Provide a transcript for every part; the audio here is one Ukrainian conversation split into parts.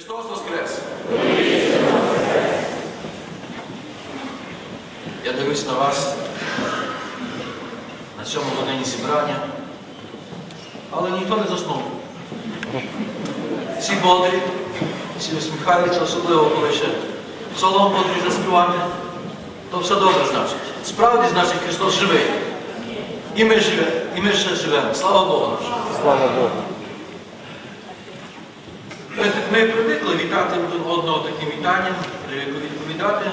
Христос Воскрес! Я дивлюсь на вас на цьому годині зібрання, але ніхто не заснув. Всі бодрі, всі усміхаються, особливо коли ще псалом бодрий заспівати, то все добре значить. Справді, значить, Христос живий. І ми живемо, і ми ще живемо. Слава Богу. Слава Богу. Ми, привикли вітати один одного таким вітанням, привикли відповідати.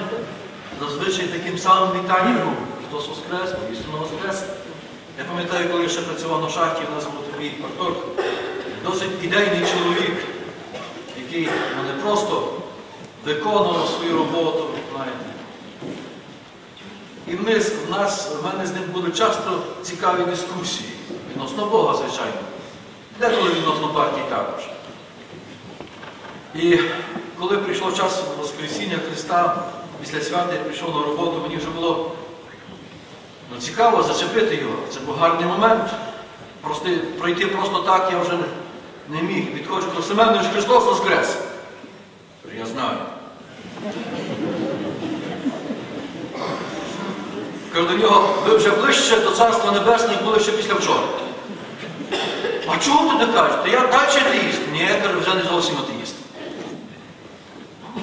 Зазвичай таким самим вітанням, Христос Воскрес, істинно Воскрес. Я пам'ятаю, коли я ще працював на шахті, у нас був такий парторг, досить ідейний чоловік, який не просто виконував свою роботу, знаєте. І ми, в нас, в мене з ним були часто цікаві дискусії відносно Бога, звичайно. Деколи відносно партії також. І коли прийшло час Воскресіння Христа, після свята я прийшов на роботу, мені вже було ну, цікаво зачепити його. Це був гарний момент. Прости, пройти просто так я вже не, міг. Відходжу до Семенович Христос Воскрес. Я знаю. Кажу до нього, ви вже ближче до Царства Небесного були ще після вчора. А чого ти не кажете? Я далі атеїст. Ні, я кажу, вже не зовсім атеїст.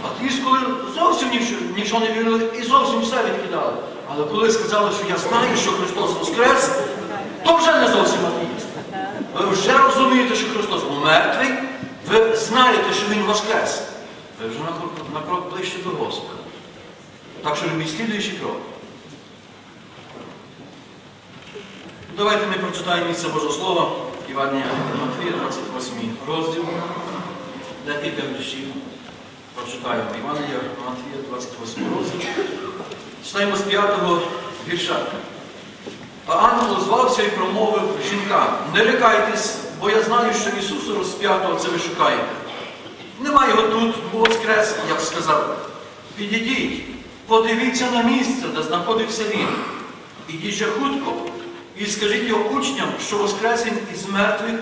Атеїст, коли зовсім нічого, не вірили і зовсім все відкидали. Але коли сказали, що я знаю, що Христос Воскрес, то вже не зовсім атеїст. Ви вже розумієте, що Христос був мертвий, ви знаєте, що Він Воскрес. Ви вже на крок, ближче до Господа. Так що робіть слідуючий крок. Давайте ми прочитаємо місце Божого Слова, Івангелія Матвія, 28 розділ, де декілька віршів. Прочитаємо Івангелія Матвія, 28 розділ. Читаємо з 5 вірша. А ангел озвався і промовив жінкам, не лякайтесь, бо я знаю, що Ісуса розп'ятого це ви шукаєте. Нема його тут, бо воскрес, як сказав. Підійдіть, подивіться на місце, де знаходився він. Ідіть же хутко і скажіть його учням, що воскрес він із мертвих,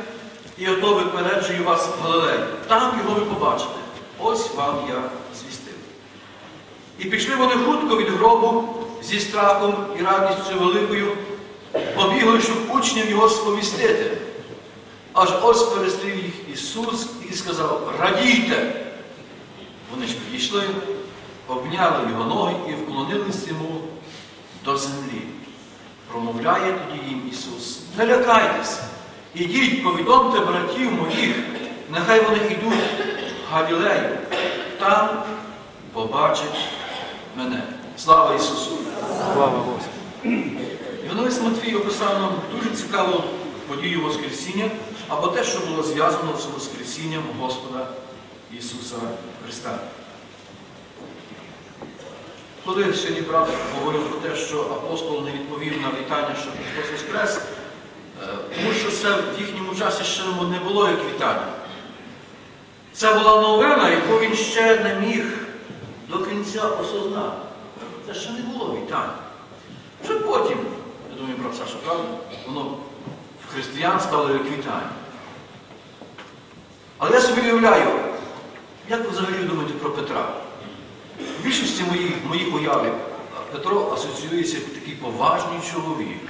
і ото випереджую вас в Галилеї. Там його ви побачите. Ось вам я звістив. І пішли вони хутко від гробу зі страхом і радістю великою, побігли, щоб учням його сповістити. Аж ось перестрів їх Ісус і сказав: Радійте! Вони ж підійшли, обняли його ноги і вклонились йому до землі. Промовляє тоді їм Ісус. Не лякайтесь, ідіть, повідомте братів моїх, нехай вони йдуть Галілею. Там побачать мене. Слава Ісусу! Слава Господу. Євангелист Матвій описав нам дуже цікаву подію Воскресіння, або те, що було зв'язано з Воскресінням Господа Ісуса Христа. Коли сьогодні брат говорив про те, що апостол не відповів на вітання, що Христос Воскрес, е, тому що це в їхньому часі ще не було як вітання. Це була новина, яку він ще не міг до кінця осознати. Це ще не було вітання. Вже потім, я думаю, брат Саша, правда, воно в християн стало як вітання. Але я собі уявляю, як ви взагалі думаєте про Петра? В більшості моїх, моїх уявів Петро асоціюється як такий поважний чоловік.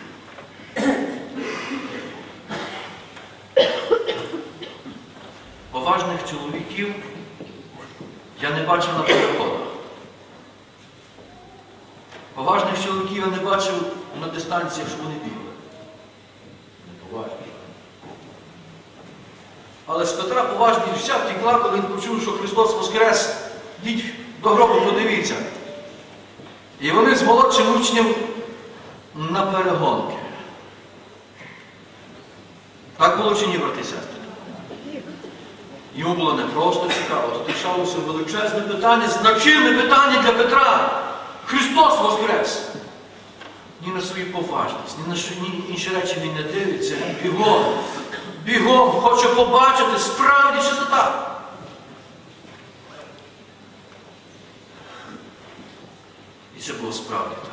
Поважних чоловіків я не бачив на переходах. Поважних чоловіків я не бачив на дистанціях, що вони бігли. Не поважні. Але з Петра поважність вся втекла, коли він почув, що Христос Воскрес. Йдіть до гробу, подивіться. І вони з молодшим учнем на перегонки. Так було чи ні, брати і сестри? Йому було не просто цікаво, зустрічалося величезне питання, значиме питання для Петра. Христос Воскрес! Ні на свою поважність, ні на що, інші речі він не дивиться. Бігом, бігом хоче побачити, справді чи це так. І це було справді так.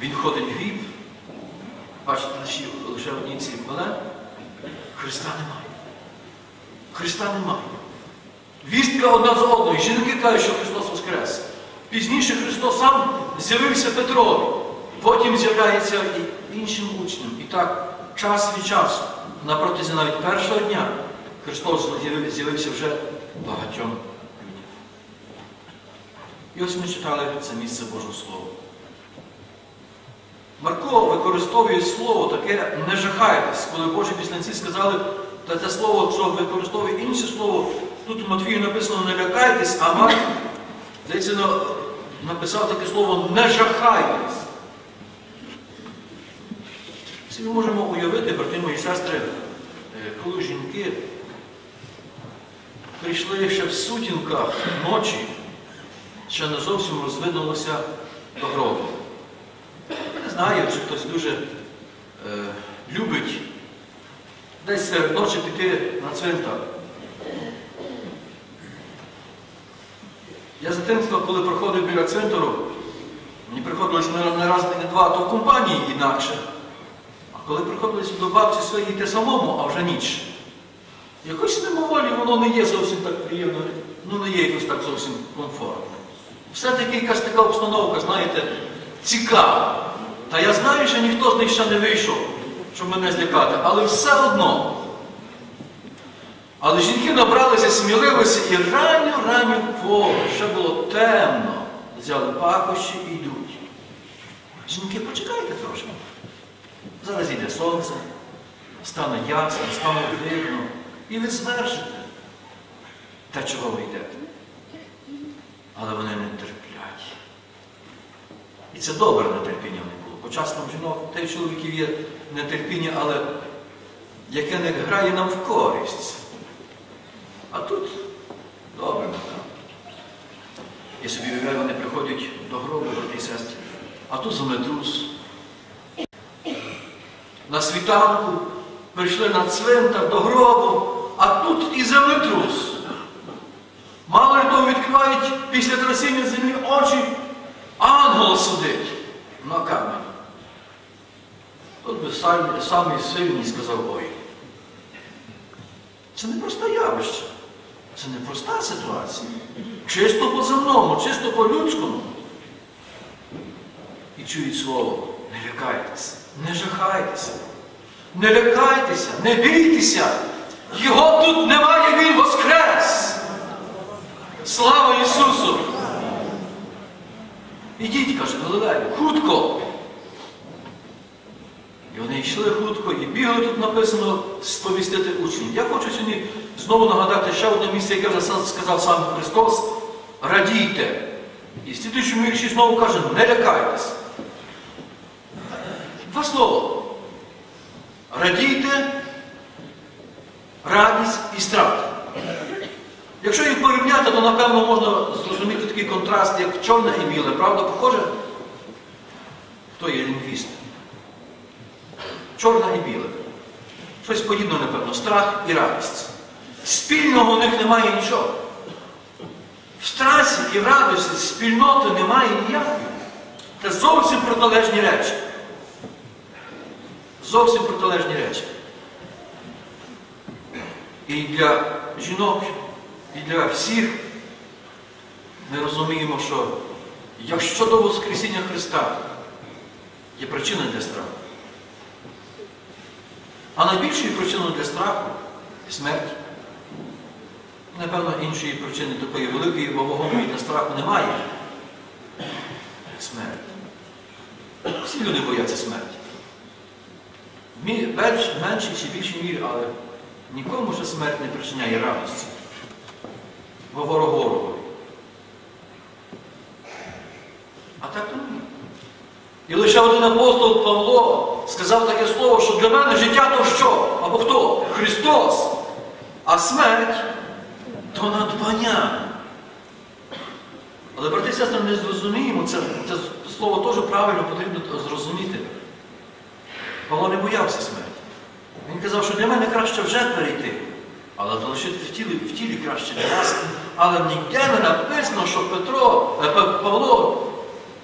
Він ходить в гріб, бачите, лише, лише одні ці поле, Христа немає. Христа немає. Вістка одна з одної. Жінки кажуть, що Христос Воскрес. Пізніше Христос сам з'явився Петрові. Потім з'являється і іншим учням. І так, час від часу, на протязі навіть першого дня, Христос з'явився вже багатьом людям. І ось ми читали це місце Божого Слова. Марко використовує слово таке не жахайтесь, коли Божі післанці сказали, та це слово, що використовує інше слово, тут у Матвію написано не лякайтесь, а Марк, на- написав таке слово не жахайтесь. Всі ми можемо уявити, брати мої сестри, е, коли жінки прийшли ще в сутінках ночі, ще не зовсім розвинулося до гробу. Я не знаю, чи хтось дуже е, любить десь серед ночі піти на цвинтар. Я з дитинства, коли проходив біля цвинтару, мені приходилось не, раз, не два, то в компанії інакше. А коли приходилось до бабці своєї те самому, а вже ніч. Якось мимоволі воно не є зовсім так приємно, ну не є якось так зовсім комфортно. Все-таки якась така обстановка, знаєте, цікава. Та я знаю, що ніхто з них ще не вийшов, щоб мене злякати, але все одно. Але жінки набралися сміливості і ранню ранню пору, ще було темно, взяли пахощі і йдуть. Жінки, почекайте трошки. Зараз йде сонце, стане ясно, стане видно, і ви звершите те, чого ви йдете. Але вони не терплять. І це добре нетерпіння Бо часом жінок, та й чоловіків є нетерпіння, але яке не грає нам в користь. А тут добре. Я собі уявляю, вони приходять до гробу, брати і сестри, а тут землетрус. На світанку прийшли на цвинтар до гробу, а тут і землетрус. Мало ли того відкривають після трясіння землі очі, ангел сидить на самий, самий сильний сказав ой. Це не просте явище. Це не проста ситуація. Чисто по-земному, чисто по-людському. І чують слово, не лякайтеся, не жахайтеся, не лякайтеся, не бійтеся. Його тут немає, Він воскрес. Слава Ісусу! Ідіть, каже, Галилею, хутко. Йшли хутко і бігали тут написано сповістити учнів. Я хочу сьогодні знову нагадати ще одне місце, яке вже сказав сам Христос. Радійте. І в слідуючому вірші знову каже, не лякайтесь. Два слова. Радійте, радість і страх. Якщо їх порівняти, то напевно можна зрозуміти такий контраст, як чорне і біле. Правда, похоже? Хто є лінгвіст? Чорне і біле. Щось подібне, напевно, страх і радість. Спільного у них немає нічого. В страсі і в радості спільноти немає ніякої. Це зовсім протилежні речі. Зовсім протилежні речі. І для жінок, і для всіх ми розуміємо, що якщо до Воскресіння Христа є причина для страху, а найбільшою причиною для страху смерть. Напевно, іншої причини такої великої, вагомої для страху немає. Смерть. Всі люди бояться смерті. В меншій чи більшій мірі, але нікому ще смерть не причиняє радості. Бо ворог. А так то ні. І лише один апостол Павло сказав таке слово, що для мене життя то що? Або хто? Христос. А смерть то надбання. Але, брати і сестри, не зрозуміємо, це, це слово теж правильно потрібно зрозуміти. Павло не боявся смерті. Він казав, що для мене краще вже перейти, але залишити в тілі, в тілі краще для нас. Але ніде не написано, що Петро, е, Павло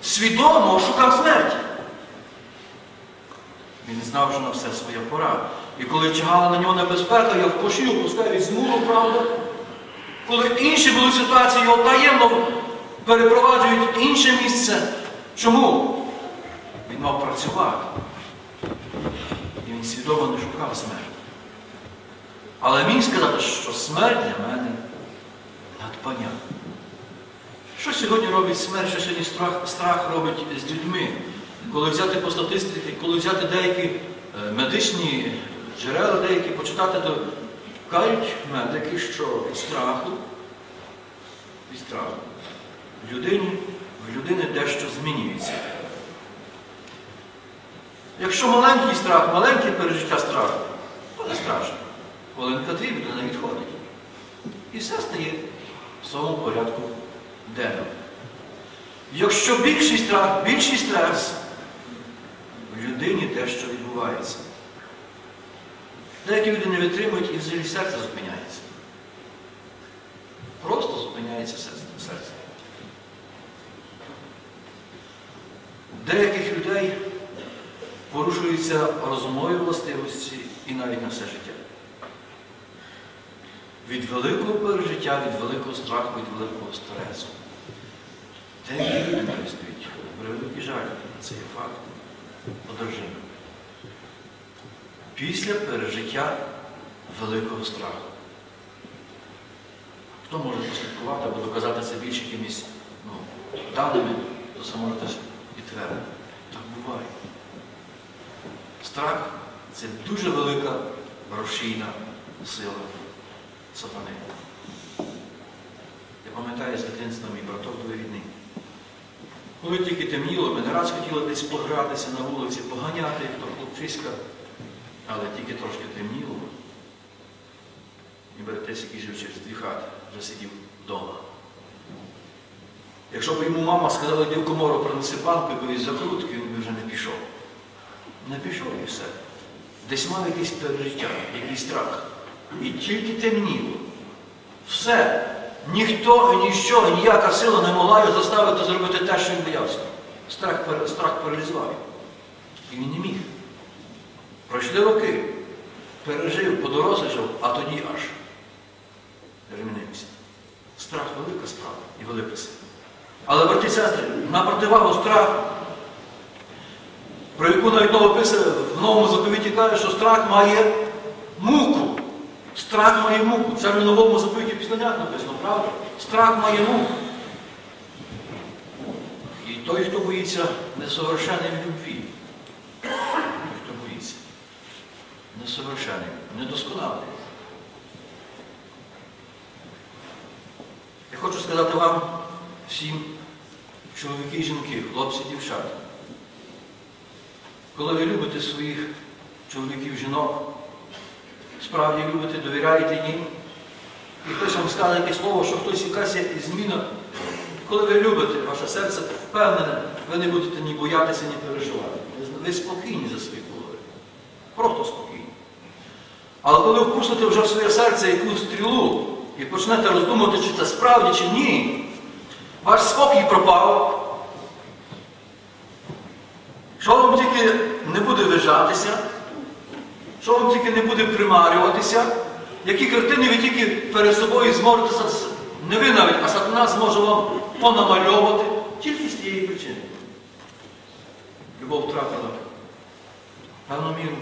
свідомо шукав смерті. Він знав, що на все своя пора. І коли чигала на нього небезпека, як в пошию пускав із муру, правда, Коли інші були ситуації, його таємно перепроваджують інше місце. Чому? Він мав працювати. І він свідомо не шукав смерті. Але міг сказати, що смерть для мене надбання. Що сьогодні робить смерть, що сьогодні страх, страх робить з людьми? Коли взяти по статистиці, коли взяти деякі е, медичні джерела, деякі почитати, то кажуть медики, що від страху, від страху в людині, в людини дещо змінюється. Якщо маленький страх, маленьке пережиття страху, то не страшно. Хвилинка дві людина відходить. І все стає в своєму порядку денному. Якщо більший страх, більший стрес, людині дещо відбувається. Деякі люди не витримують і взагалі серце зупиняється. Просто зупиняється серце. Деяких людей порушуються розумові властивості і навіть на все життя. Від великого пережиття, від великого страху, від великого стресу. Деякі люди користують великий жаль, це є факт одержання. Після пережиття великого страху. Хто може послідкувати або доказати це більше якимись ну, даними, то само теж підтвердити. Так буває. Страх це дуже велика рушійна сила сатани. Я пам'ятаю з дитинства мій браток двоюрідний. Коли тільки темніло, ми не раз хотіли десь погратися на вулиці, поганяти, як то хлопчиська, але тільки трошки темніло. І братець, який жив через дві хати, вже сидів вдома. Якщо б йому мама сказала, йди в комору принеси банку якоїсь закрутки, він би вже не пішов. Не пішов і все. Десь мав якесь пережиття, якийсь страх. І тільки темніло. Все. Ніхто і ніщо, ніяка сила не могла його заставити зробити те, що він боявся. Страх, страх паралізував. І він не міг. Пройшли роки, пережив, подорослішав, а тоді аж перемінився. Страх велика справа і велика сила. Але, брати і сестри, на противагу страху, про яку навіть новописи в новому заповіті каже, що страх має муку. Страх має муку. Це в новому заповіті пізнаннях написано, правда? Страх має муку. І той, хто боїться несовершений любві, той, хто боїться, несовершений, недосконалий. Я хочу сказати вам всім, чоловіки і жінки, хлопці і дівчата. Коли ви любите своїх чоловіків, жінок, справді любите, довіряєте їм, і хтось вам скаже яке слово, що хтось якась зміна, коли ви любите, ваше серце впевнене, ви не будете ні боятися, ні переживати. Ви спокійні за свої голови. Просто спокійні. Але коли впустите вже в своє серце якусь стрілу і почнете роздумувати, чи це справді, чи ні, ваш спокій пропав. Що вам тільки не буде вижатися, що вам тільки не буде примарюватися, які картини ви тільки перед собою зможете, не ви навіть, а сатана зможе вам понамальовувати тільки з тієї причини. Любов втратила певну міру,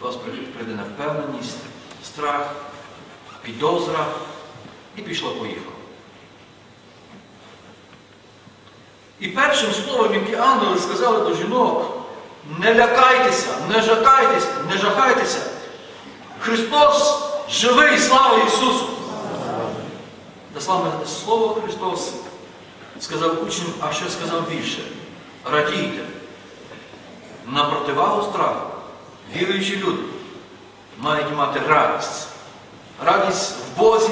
до вас прийде- невпевненість, страх, підозра і пішло-поїхало. І першим словом, яке ангели сказали до жінок, не лякайтеся, не жахайтеся, не жахайтеся. Христос живий, слава Ісусу! Та саме Слово Христос сказав учням, а ще сказав більше. Радійте. На противагу страху віруючі люди мають мати радість. Радість в Бозі,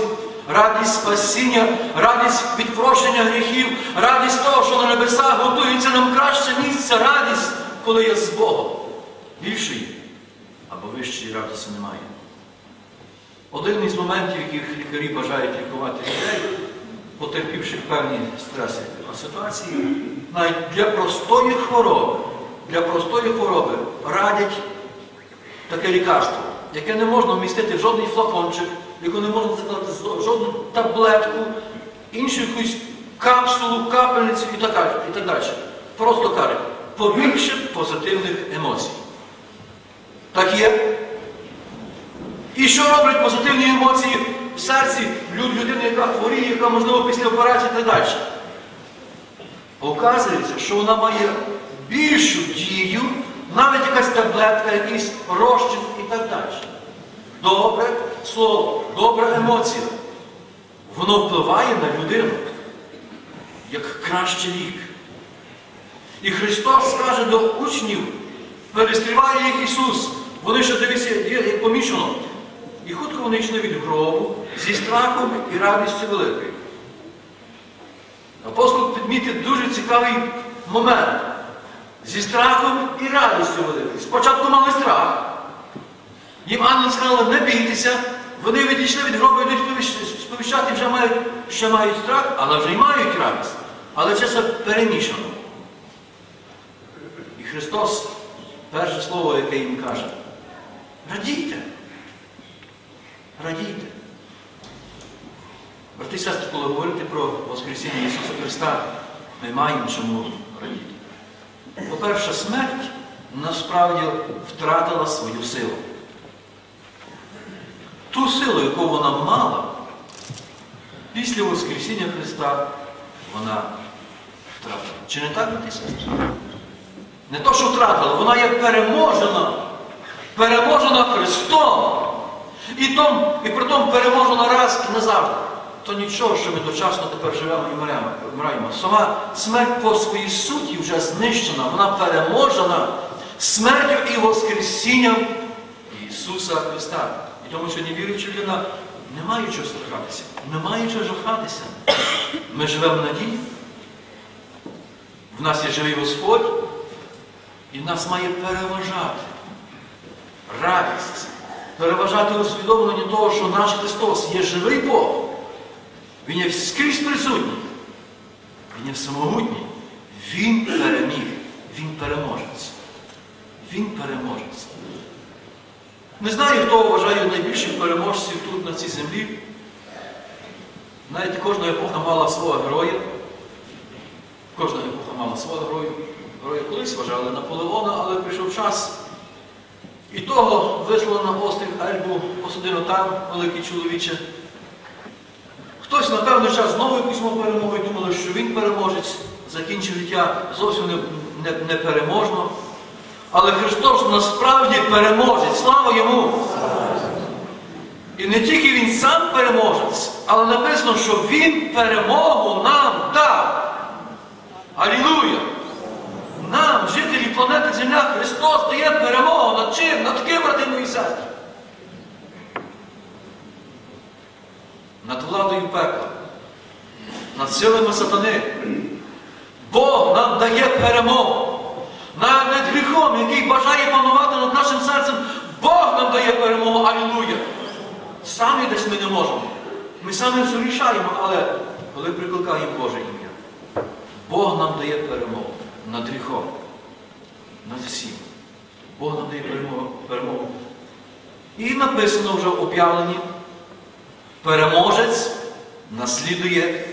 радість спасіння, радість від прощення гріхів, радість того, що на небесах готується нам краще місце, радість, коли є з Богом. Більшої або вищої радості немає. Один із моментів, яких лікарі бажають лікувати людей, потерпівши певні стреси та ситуації, навіть для простої хвороби, для простої хвороби радять таке лікарство, яке не можна вмістити в жодний флакончик, яку не можна закладати з- жодну таблетку, іншу якусь капсулу, капельницю і так. І так далі. Просто каже, побільше позитивних емоцій. Так є. І що роблять позитивні емоції в серці людини, яка хворіє, яка, можливо, після операції і так далі? Оказується, що вона має більшу дію, навіть якась таблетка, якийсь розчин і так далі. Добре слово, добра емоція. Воно впливає на людину як кращий лік. І Христос каже до учнів, перестріває їх Ісус. Вони ще дивіться, є як помічено. І хутко вони йшли від гробу зі страхом і радістю великою. Апостол підмітив дуже цікавий момент. Зі страхом і радістю великою. Спочатку мали страх. Їм ангел сказали, не бійтеся. Вони відійшли від гробу, йдуть сповіщати, вже мають, ще мають страх, але вже й мають радість. Але це все перемішано. Христос, перше слово, яке їм каже, радійте. Радійте. Брати і сестри, коли говорити про Воскресіння Ісуса Христа, ми маємо чому радіти. По-перше, смерть насправді втратила свою силу. Ту силу, яку вона мала, після Воскресіння Христа вона втратила. Чи не так, брати і сестри? Не то, що втратила, вона є переможена. Переможена Христом. І, том, і при тому переможена раз і назавжди. То нічого, що ми дочасно тепер живемо і вмираємо. Сама смерть по своїй суті вже знищена, вона переможена смертю і Воскресінням Ісуса Христа. І тому сьогодні віруюча людина не має чого страхатися, не має чого жахатися. Ми живемо в надії. В нас є живий Господь, і нас має переважати радість, переважати усвідомлення того, що наш Христос є живий Бог. Він є скрізь присутній. Він є всемогутній. Він переміг. Він переможець. Він переможець. Не знаю, хто вважає найбільших переможців тут, на цій землі. Навіть кожна епоха мала свого героя. Кожна епоха мала свого героя. Героя колись вважали Наполеона, але прийшов час. І того вислали на острів Ельбу, посадили там, великий чоловіче. Хтось на певний час знову якусь мав перемогу і думали, що він переможець, закінчив життя зовсім не, не, не. Але Христос насправді переможець. Слава йому! І не тільки Він сам переможець, але написано, що Він перемогу нам дав. Алілуя! Нам, жителі планети Земля, Христос дає перемогу над чим? Над ким, брати мої сестри? Над владою пекла, над силами сатани. Бог нам дає перемогу. Над над гріхом, який бажає панувати над нашим серцем, Бог нам дає перемогу. Алілуя! Самі десь ми не можемо. Ми самі все але коли прикликаємо Боже ім'я, Бог нам дає перемогу над гріхом, над всім. Бог нам дає перемогу. І написано вже в об'явленні, переможець наслідує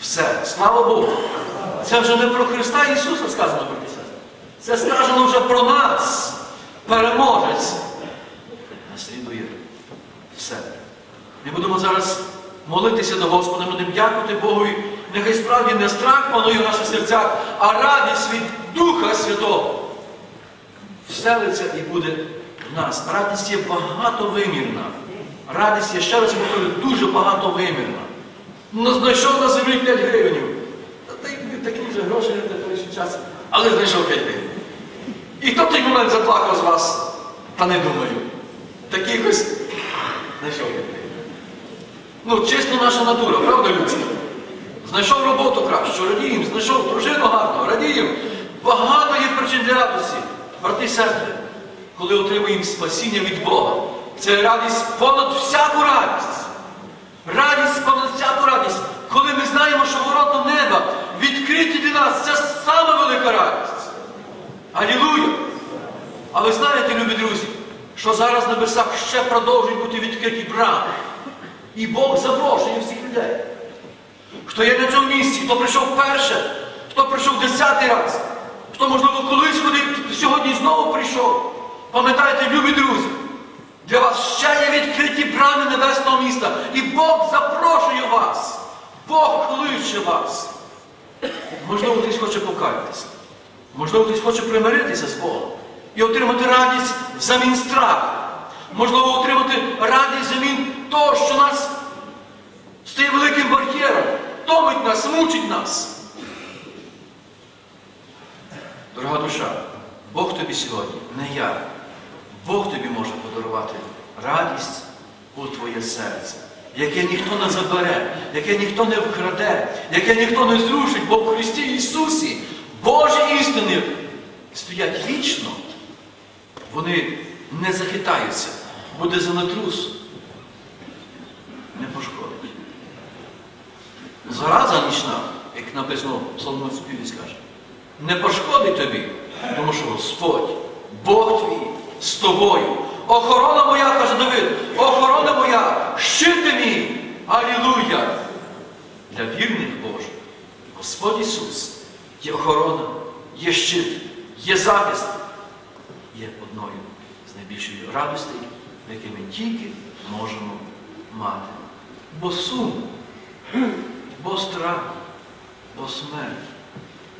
все. Слава Богу! Це вже не про Христа Ісуса сказано про це. Це сказано вже про нас. Переможець наслідує все. Ми будемо зараз молитися до Господа, будемо дякувати Богові. Нехай справді не страх панує в наших серцях, а радість від Духа Святого вселиться і буде в нас. Радість є багатовимірна. Радість є, ще раз повторюю, дуже багатовимірна. Ну, знайшов на землі 5 гривень. Та й такі вже гроші не теперішній час. Але знайшов 5 гривень. І хто той момент заплакав з вас? Та не думаю. Таких ось знайшов 5 гривень. Ну, чисто наша натура, правда, людська? Знайшов роботу кращу, радіємо, знайшов дружину гарну, радіємо. Багато є причин для радості. Брати і сестри, коли отримуємо спасіння від Бога, це радість понад всяку радість. Радість понад всяку радість. Коли ми знаємо, що ворота неба відкриті для нас, це саме велика радість. Алілуя! А ви знаєте, любі друзі, що зараз на небесах ще продовжують бути відкриті брами. І Бог запрошує всіх людей. Хто є на цьому місці, хто прийшов перше, хто прийшов десятий раз, хто, можливо, колись ходив, сьогодні знову прийшов. Пам'ятайте, любі друзі, для вас ще є відкриті брами небесного міста. І Бог запрошує вас. Бог кличе вас. Можливо, хтось хоче покаятися. Можливо, хтось хоче примиритися з Богом і отримати радість взамін страху. Можливо, отримати радість взамін того, що нас стає великим бар'єром, томить нас, мучить нас. Дорога душа, Бог тобі сьогодні, не я. Бог тобі може подарувати радість у твоє серце, яке ніхто не забере, яке ніхто не вкраде, яке ніхто не зрушить, бо в Христі Ісусі Божі істини стоять вічно. Вони не захитаються, буде землетрус, не пошкодить. Зараза нічна, як написано в Псалму співі скаже, не пошкодить тобі, тому що Господь, Бог твій з тобою. Охорона моя, каже Давид, охорона моя, щит ти мій, алілуя. Для вірних Божих, Господь Ісус, є охорона, є щит, є захист, є одною з найбільшої радостей, які ми тільки можемо мати. Бо сум, бо страх, бо смерть,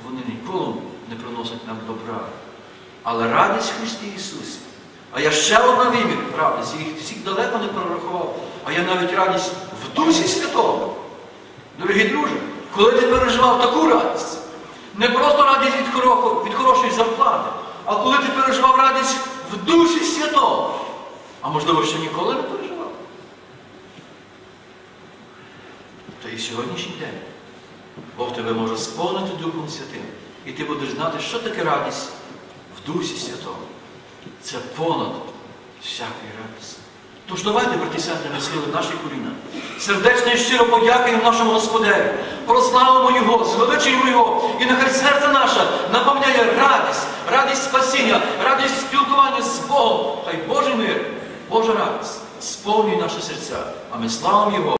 вони ніколи не приносять нам добра. Але радість в Христі Ісусі. А я ще одна вимір радість, їх всіх далеко не прорахував, а я навіть радість в Дусі Святому. Дорогі друзі, коли ти переживав таку радість, не просто радість від, хоро- від хорошої зарплати, а коли ти переживав радість в Дусі Святому, а можливо, ще ніколи не переживав, то і сьогоднішній день Бог тебе може сповнити Духом Святим. І ти будеш знати, що таке радість в Дусі Святому. Це понад всякої радості. Тож давайте, браті сестри, сили наші коліна. Сердечно і щиро подякуємо нашому Господеві, прославимо Його, звеличуємо Його, і нехай серце наше наповняє радість, радість спасіння, радість спілкування з Богом. Хай Божий мир, Божа радість сповнює наші серця, а ми славимо Його.